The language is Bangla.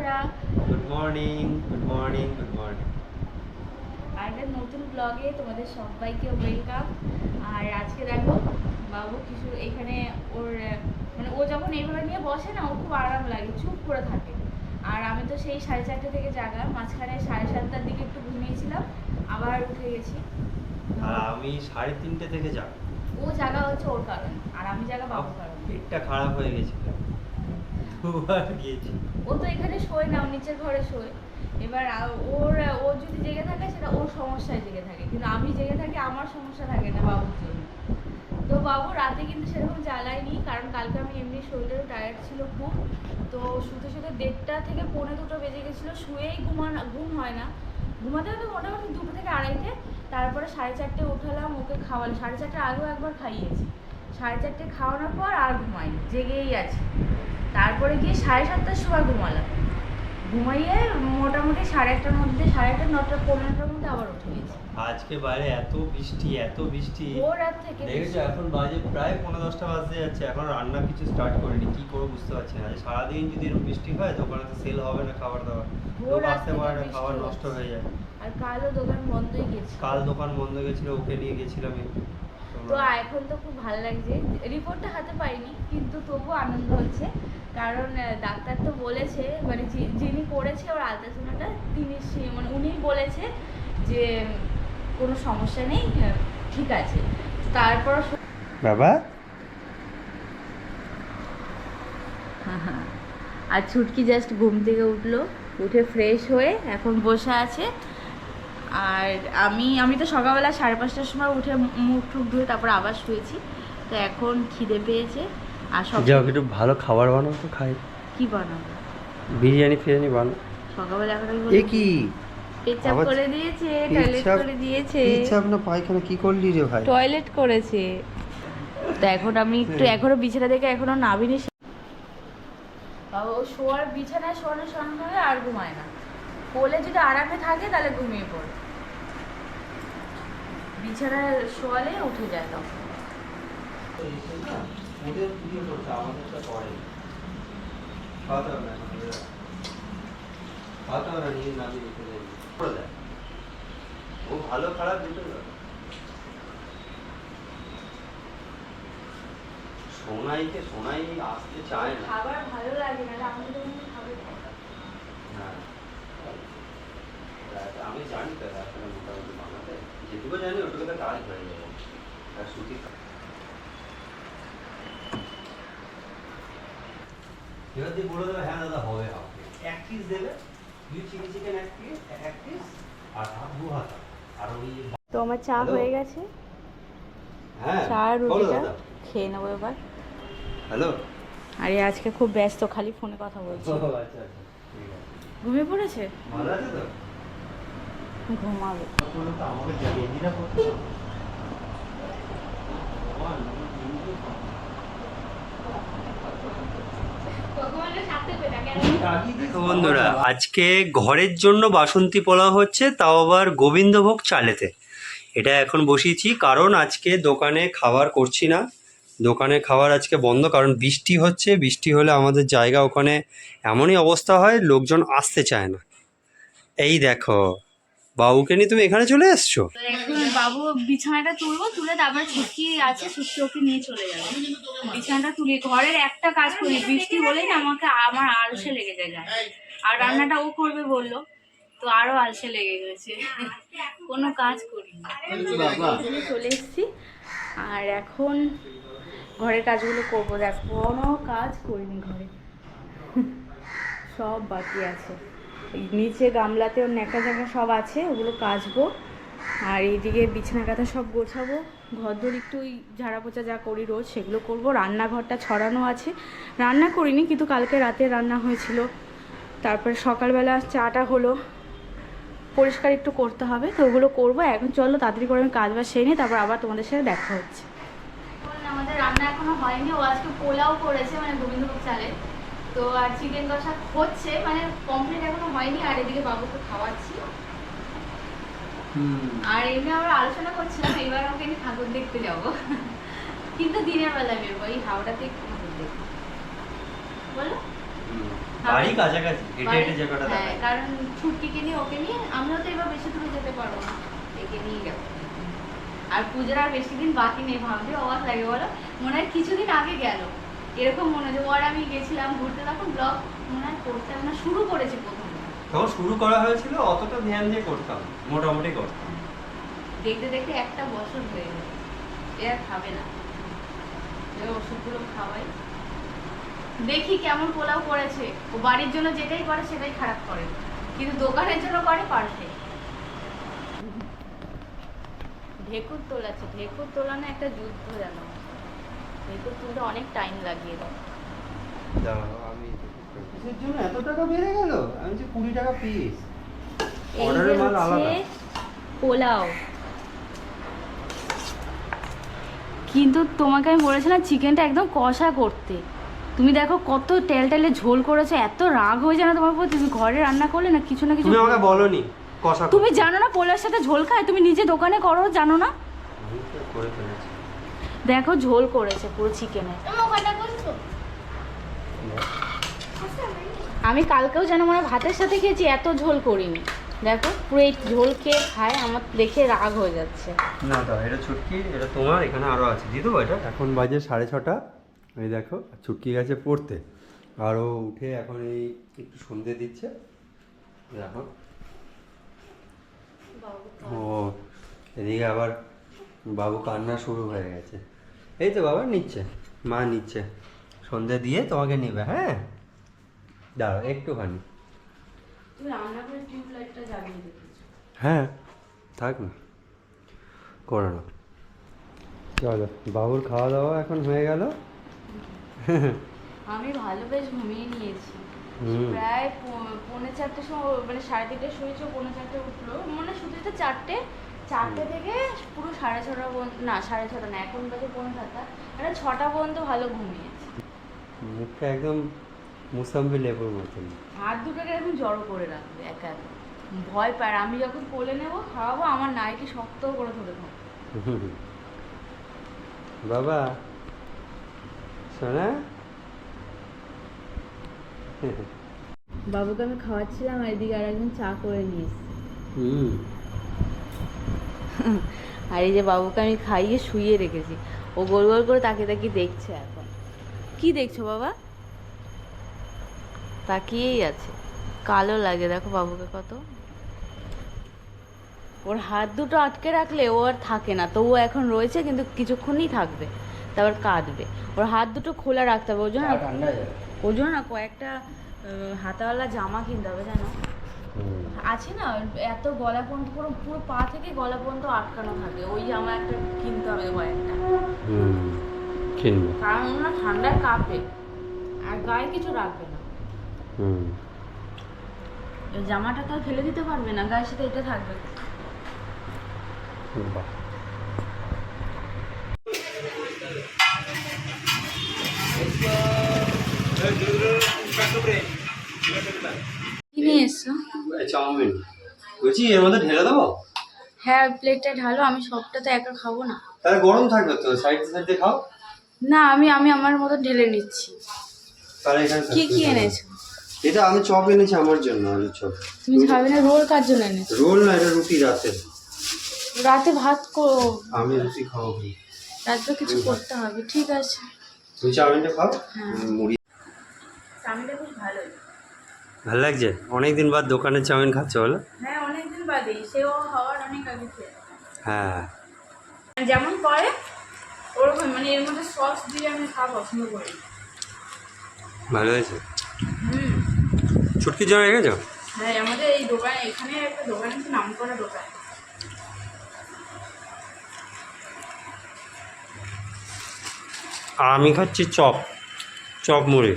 বন্ধুরা। Good morning good morning good morning নতুন ব্লগে তোমাদের সবাইকে ওয়েলকাম আর আজকে দেখো বাবু কিছু এখানে ওর মানে ও যখন এইভাবে নিয়ে বসে না ওর খুব আরাম লাগে চুপ করে থাকে। আর আমি তো সেই সাড়ে চারটে থেকে জাগা মাঝখানে সাড়ে সাতটার দিকে একটু ঘুমিয়েছিলাম আবার উঠে গেছি। আর আমি সাড়ে তিনটে থেকে যাব ও জাগা হচ্ছে ওর কারণে আর আমি জাগা বাবুর কারণে। পেটটা খারাপ হয়ে গেছিল। ও তো এখানে শোয় না, ও নিচের ঘরে শোয়। এবার ওর, ও যদি জেগে থাকে সেটা ওর সমস্যায় জেগে থাকে। কিন্তু আমি জেগে থাকি, আমার সমস্যা থাকে না বাবুর জন্য। তো বাবু রাতে কিন্তু সেরকম জ্বালায়নি, কারণ কালকে আমি এমনি শরীরেও টায়ার্ড ছিল খুব। তো শুতে শুতে দেড়টা থেকে পৌনে দুটো বেজে গেছিল, শুয়েই ঘুমান, ঘুম হয় না। ঘুমাতে হতে মোটামুটি দুটো থেকে আড়াইটে, তারপরে সাড়ে চারটে উঠালাম, ওকে খাওয়ালাম। সাড়ে চারটে আগেও একবার খাইয়েছি। সাড়ে চারটে খাওয়ানোর পর আর ঘুমাইনি, জেগেই আছে। তারপরে গিয়ে সাড়ে সাতটার সময় ঘুমালাম। ঘুমাইয়ে মোটামুটি সাড়ে আটটার মধ্যে সাড়ে আটটা নটা পনেরোটার মধ্যে আবার উঠে গেছি। আজকে বাইরে এত বৃষ্টি এত বৃষ্টি। ভোর রাত থেকে দেখেছ এখন বাজে প্রায় পনেরো দশটা বাজতে যাচ্ছে। এখন রান্না কিছু স্টার্ট করিনি কি করব বুঝতে পারছি না। সারাদিন যদি এরকম বৃষ্টি হয় দোকানে তো সেল হবে না খাবার দাবার। লোক আসতে পারে না খাবার নষ্ট হয়ে যায়। আর কালও দোকান বন্ধই গেছে। কাল দোকান বন্ধ গেছিল ওকে নিয়ে গেছিলাম একটু। তো এখন তো খুব ভালো লাগছে। রিপোর্টটা হাতে পাইনি কিন্তু তবুও আনন্দ হচ্ছে। কারণ ডাক্তার তো বলেছে মানে যিনি করেছে ওর আলট্রাসাউন্ডটা তিনি মানে উনিই বলেছে যে কোনো সমস্যা নেই ঠিক আছে। তারপর বাবা? আর ছুটকি জাস্ট ঘুম থেকে উঠল উঠে ফ্রেশ হয়ে এখন বসে আছে। আর আমি আমি তো সকালবেলা সাড়ে পাঁচটার সময় উঠে মুখ টুক ধুয়ে তারপর আবার শুয়েছি। তো এখন খিদে পেয়েছে আর সব যাও একটু ভালো খাবার বানাও তো খাই। কি বানাবো? বিরিয়ানি ফিরিয়ানি বানাও সকালবেলা এখন এ কি? পেচাপ করে দিয়েছে টয়লেট করে দিয়েছে। পিচ্ছাপ না পায়খানা কি করলি রে ভাই? টয়লেট করেছে। তো এখন আমি একটু এখনও বিছানা থেকে এখনও নামিনি। বাবা ও শোয়ার বিছানায় শোয়ানোর সঙ্গে সঙ্গে আর ঘুমায় না। কোলে যদি আরামে থাকে তাহলে ঘুমিয়ে পড়ে। বিছানায় শোয়ালে উঠে যায় তখন ও ভালো খারাপ দুটো সোনাইকে সোনাই আসতে চায় না খাবার ভালো লাগে না হ্যাঁ। আমি জানি তো মোটামুটি যেটুকু জানি ওটুকু তো কাজ হয়ে যাবে আর সুতি এবার দিয়ে বলে দেবে হ্যাঁ দাদা হবে হবে। এক পিস দেবে? দুই চিলি চিকেন এক পিস এক পিস আর হাত দু হাতা। আর ওই তো আমার চা হয়ে গেছে। হ্যাঁ চা আর রুটিটা খেয়ে নেব এবার। হ্যালো? আরে আজকে খুব ব্যস্ত খালি ফোনে কথা বলছি। আচ্ছা আচ্ছা। ঠিক আছে। ঘুমিয়ে পড়েছে? ভালো আছে তো? ঘুমাবে। বন্ধুরা, আজকে ঘরের জন্য বাসন্তী পোলাও হচ্ছে, তাও আবার গোবিন্দভোগ চালেতে। এটা এখন বসিয়েছি, কারণ আজকে দোকানে খাবার করছি না। দোকানে খাবার আজকে বন্ধ, কারণ বৃষ্টি হচ্ছে। বৃষ্টি হলে আমাদের জায়গা ওখানে এমনই অবস্থা হয়, লোকজন আসতে চায় না। এই দেখো বাবুকে নিয়ে তুমি এখানে চলে এসছো? বাবু বিছানাটা তুলবো তুলে তারপরে ছুটকি আছে ছুটকি ওকে নিয়ে চলে যাবে। বিছানাটা তুলি ঘরের একটা কাজ করি বৃষ্টি হলেই না আমাকে আমার আলসে লেগে যায়। আর রান্নাটা ও করবে বলল তো আরও আলসে লেগে গেছে। কোনো কাজ করি চলে এসেছি। আর এখন ঘরের কাজগুলো করব। দেখ কোনো কাজ করিনি ঘরে। সব বাকি আছে। নিচে গামলাতেও ন্যাকা জ্যাকা সব আছে, ওগুলো কাচবো। আর এইদিকে বিছানা কাঁথা সব গোছাবো। ঘর দর একটু ওই ঝাড়া পোছা যা করি রোজ, সেগুলো করব। রান্নাঘরটা ছড়ানো আছে। রান্না করিনি, কিন্তু কালকে রাতে রান্না হয়েছিল। তারপরে সকালবেলা চাটা হলো। পরিষ্কার একটু করতে হবে, তো ওগুলো করব। এখন চলো, তাড়াতাড়ি করে আমি কাজ বাজ সেরে নিই, তারপর আবার তোমাদের সাথে দেখা হচ্ছে। আমাদের রান্না এখনও হয়নি। ও আজকে পোলাও করেছে মানে গোবিন্দভোগ চালের। তো আর চিকেন কষা হচ্ছে মানে কমপ্লিট এখনও হয়নি আর এদিকে বাবুকে খাওয়াচ্ছি। আর এমনি আমরা আলোচনা করছিলাম এবার আমাকে আমি ঠাকুর দেখতে যাব। কিন্তু দিনের বেলা বেরবো এই হাওড়াতে ঠাকুর দেখব। বলো? বাড়ি কাছাকাছি হেঁটে হেঁটে যে হ্যাঁ দেখা কারণ ছুটকিকে নিয়ে ওকে নিয়ে আমরা তো এবার বেশি দূরে যেতে পারব না একে নিয়ে যাব। আর পুজোর আর বেশি দিন বাকি নেই ভাবতে অবাক লাগে বলো? মনে হয় কিছুদিন আগে গেল। এরকম মনে হয় যে ওর আমি গেছিলাম ঘুরতে তখন ব্লগ মনে হয় করতে না শুরু করেছি প্রথম। তখন শুরু করা হয়েছিল অতটা ধ্যান দিয়ে করতাম মোটামুটি করতাম। দেখতে দেখতে একটা বছর হয়ে গেল। এ আর খাবে না। ওষুধগুলো খাওয়াই। দেখি কেমন পোলাও করেছে। ও বাড়ির জন্য যেটাই করে সেটাই খারাপ করে। কিন্তু দোকানের জন্য করে পারফেক্ট। ঢেকুর তোলাচ্ছে। ঢেকুর তোলানো একটা যুদ্ধ জানো ঢেকুর তুলতে অনেক টাইম লাগিয়ে দেয় আমি কিসের জন্য? এত টাকা বেড়ে গেল? আমি যে কুড়ি টাকা পিস এই অর্ডারের যে মাল আলাদা। হচ্ছে পোলাও। কিন্তু তোমাকে আমি বলেছিলাম চিকেনটা একদম কষা করতে। তুমি দেখো কত তেল তেলে ঝোল করেছ এত রাগ হয়ে যায় না তোমার প্রতি? তুমি ঘরে রান্না করলে না কিছু না কিছু তুমি আমাকে বলনি কষা তুমি জানো না পোলার সাথে ঝোল খায়? তুমি নিজে দোকানে করো জানো না? আমি তো করে ফেলেছি। দেখো ঝোল করেছে পুরো চিকেনে। আমি কালকেও যেন মানে ভাতের সাথে খেয়েছি এত ঝোল করিনি। দেখো পুরো এই ঝোল খেয়ে খায় আমার দেখে রাগ হয়ে যাচ্ছে। না দাও এটা ছুটকি এটা তোমার এখানে আরও আছে। দিয়ে দেবো এটা। এখন বাজে সাড়ে ছটা। এই দেখো ছুটকি গেছে পড়তে। আরও উঠে এখন এই একটু সন্ধে দিচ্ছে। দেখো। ও এদিকে আবার বাবু কান্না শুরু হয়ে গেছে। এই তো বাবা নিচ্ছে। মা নিচ্ছে। সন্ধে দিয়ে তোমাকে নেবে হ্যাঁ? দাঁড়াও একটুখানি। হ্যাঁ থাক না। করে না চলো বাবুর খাওয়া দাওয়া এখন হয়ে গেল। আমি ভালো বেশ ঘুমিয়ে নিয়েছি। প্রায় পৌনে চারটের সময় মানে সাড়ে তিনটে শুয়েছে পৌনে চারটে উঠল মানে শুধু চারটে চারটে থেকে পুরো সাড়ে ছটা পর্যন্ত না সাড়ে ছটা না এখন বাজে পৌনে সাতটা। মানে ছটা পর্যন্ত ভালো ঘুমিয়েছে। মুখটা একদম মুসাম্বি লেবুর মতন। হাত দুটোকে এখন জড়ো করে রাখবে একা একা। ভয় পায় আমি যখন কোলে নেব খাওয়াবো আমার নাইটি শক্ত করে ধরে থাকবে। বাবা শোনা বাবুকে আমি খাওয়াচ্ছিলাম আর এদিকে আর একজন চা করে নিয়ে এসছে। হুম। আর এই যে বাবুকে আমি খাইয়ে শুইয়ে রেখেছি। ও গোল গোল করে তাকিয়ে তাকিয়ে দেখছে এখন। কি দেখছ বাবা? তাকিয়েই আছে। কালো লাগে দেখো বাবুকে কত। ওর হাত দুটো আটকে রাখলে ও আর থাকে না। তো ও এখন রয়েছে কিন্তু কিছুক্ষণই থাকবে। তারপর কাঁদবে। ওর হাত দুটো খোলা রাখতে হবে। ওর জন্য জন্য না কয়েকটা হাতাওয়ালা জামা কিনতে হবে জানো? আছে না এত গলা পর্যন্ত পুরো পুরো পা থেকে গলা পর্যন্ত আটকানো থাকে ওই জামা একটা কিনতে হবে কয়েকটা হুম কিনবো কারণ ও না ঠান্ডায় কাঁপে আর গায়ে কিছু রাখবে না হুম এই জামাটা তো আর ফেলে দিতে পারবে না গায়ের সাথে এটা থাকবে বাহ কি নিয়ে এসছো চাউমিন। বলছি এর মধ্যে ঢেলে দেবো? হ্যাঁ প্লেটটা ঢালো আমি সবটা তো একা খাব না। তাহলে গরম থাকবে তো সাইড সাইডে খাও? না আমি আমি আমার মতো ঢেলে নিচ্ছি। তাহলে এখানে কি কি এনেছো? এটা আমি চপ এনেছি আমার জন্য আলু চপ। তুমি খাবে না রোল কার জন্য এনেছো? রোল না এটা রুটি রাতে। রাতে ভাত করো আমি রুটি খাব। রাতে কিছু করতে হবে ঠিক আছে। তুমি চাউমিনটা খাও? হ্যাঁ। মুড়ি চাউমিনটা বেশ ভালোই। ভালো লাগছে? অনেকদিন বাদ দোকানের চাউমিন খাচ্ছ বলো। হ্যাঁ অনেকদিন বাদে সেও হওয়ার অনেক আগে হ্যাঁ। যেমন করে ওরকম মানে এর মধ্যে সস দিয়ে আমি খাওয়া পছন্দ করি। ভালো হয়েছে? হুম। জন্য রেখেছো হ্যাঁ আমাদের এই দোকানে এখানে একটা দোকান আছে নাম করা দোকান। আমি খাচ্ছি চপ চপ মুড়ি।